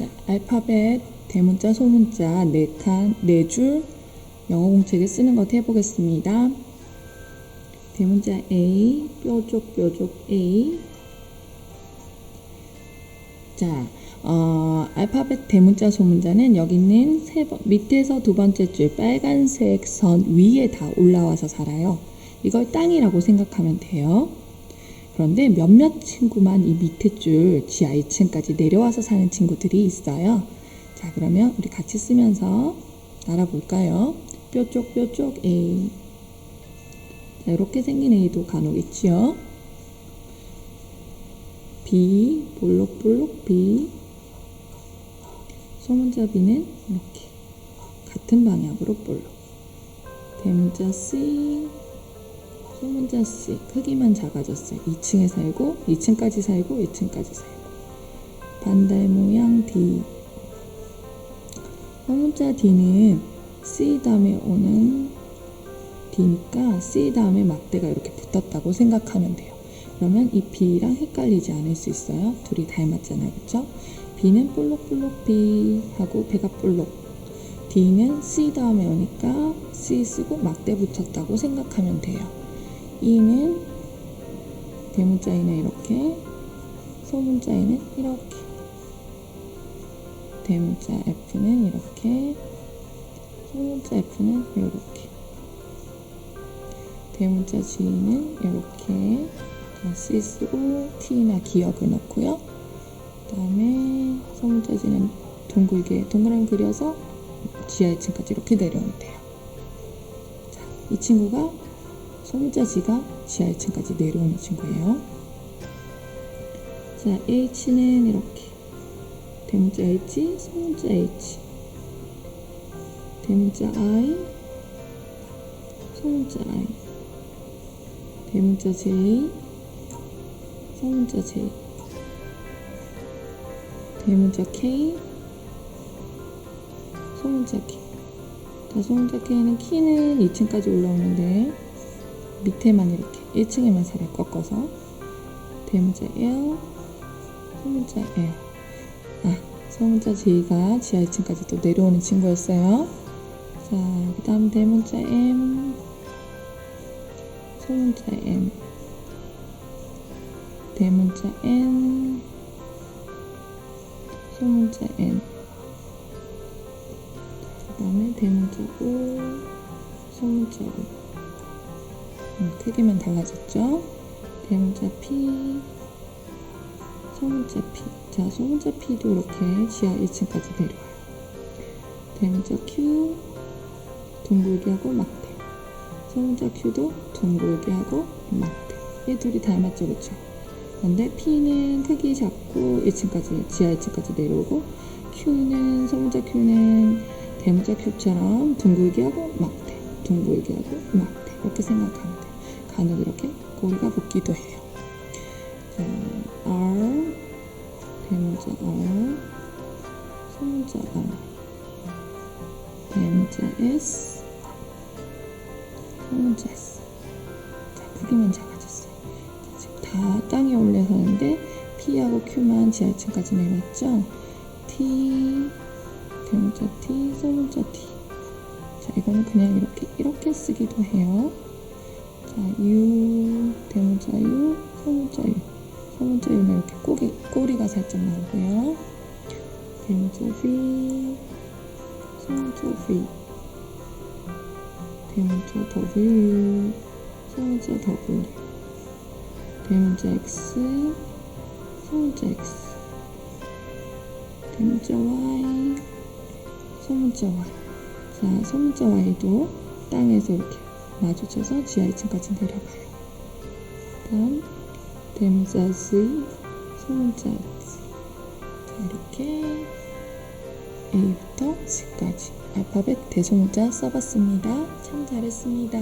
자, 알파벳 대문자 소문자 네 칸 네 줄 영어 공책에 쓰는 것 해보겠습니다. 대문자 A 뾰족 뾰족 A 자 어, 알파벳 대문자 소문자는 여기 있는 세 번, 밑에서 두 번째 줄 빨간색 선 위에 다 올라와서 살아요. 이걸 땅이라고 생각하면 돼요. 그런데 몇몇 친구만 이 밑에 줄 지하 2층까지 내려와서 사는 친구들이 있어요. 자, 그러면 우리 같이 쓰면서 알아볼까요? 뾰족 뾰족 A. 자, 이렇게 생긴 A도 간혹 있지요. B, 볼록볼록 B. 소문자 B는 이렇게 같은 방향으로 볼록. 대문자 C, C 크기만 작아졌어요. 2층에 살고 2층까지 살고 2층까지 살고 반달 모양 D 소문자 D는 C 다음에 오는 D니까 C 다음에 막대가 이렇게 붙었다고 생각하면 돼요. 그러면 이 B랑 헷갈리지 않을 수 있어요. 둘이 닮았잖아요. 그쵸? B는 볼록볼록 B 하고 배가 볼록 D는 C 다음에 오니까 C 쓰고 막대 붙였다고 생각하면 돼요. E는 대문자에는 이렇게 소문자에는 이렇게 대문자 F는 이렇게 소문자 F는 이렇게 대문자 G는 이렇게 자, C 쓰고 T나 기억을 넣고요. 그 다음에 소문자 G는 둥글게 동그라미 그려서 지하 2층까지 이렇게 내려오면 돼요. 자, 이 친구가 G가 지하 1층까지 내려오는 친구예요. 자, H는 이렇게. 대문자 H, 소문자 H. 대문자 I, 소문자 I. 대문자 J, 소문자 J. 대문자 K, 소문자 K. 자, 소문자 K는 키는 2층까지 올라오는데 밑에만 이렇게 1층에만 살을 꺾어서 대문자 L, 소문자 L 아, 소문자 J가 지하 2층까지 또 내려오는 친구였어요. 자, 그 다음 대문자 M. 소문자 M. 대문자 N. 소문자 N. 그 다음에 대문자 O. 소문자 O. 음, 크기만 달라졌죠? 대문자 P, 소문자 P. 자, 소문자 P도 이렇게 지하 1층까지 내려와요. 대문자 Q, 둥글게 하고 막대. 소문자 Q도 둥글게 하고 막대. 이 둘이 닮았죠, 그쵸? 근데 P는 크기 작고 1층까지, 지하 1층까지 내려오고, Q는, 소문자 Q는 대문자 Q처럼 둥글게 하고 막대. 둥글게 하고 막대. 이렇게 생각하면 돼요. 간혹 이렇게 꼬리가 붙기도 해요. 자, R, 대문자 R, 소문자 R, 대문자 S, 소문자 S. 자, 크기만 작아졌어요. 자, 지금 다 땅에 올려 서는데 P하고 Q만 지하 1층까지 내려왔죠? T, 대문자 T, 소문자 T. 자, 이거는 그냥 이렇게, 이렇게 쓰기도 해요. 자, U, 대문자 U, 소문자 U. 소문자 U는 이렇게 꼬리, 꼬리가 살짝 나오고요. 대문자 V, 소문자 V. 대문자 W, 소문자 W. 대문자 X, 소문자 X. 대문자 Y, 소문자 Y. 자, 소문자 Y도 땅에서 이렇게 마주쳐서 지하 2층까지 내려가요. 다음 대문자 Z, 소문자 X. 자, 이렇게 A부터 Z까지 알파벳 대소문자 써봤습니다. 참 잘했습니다.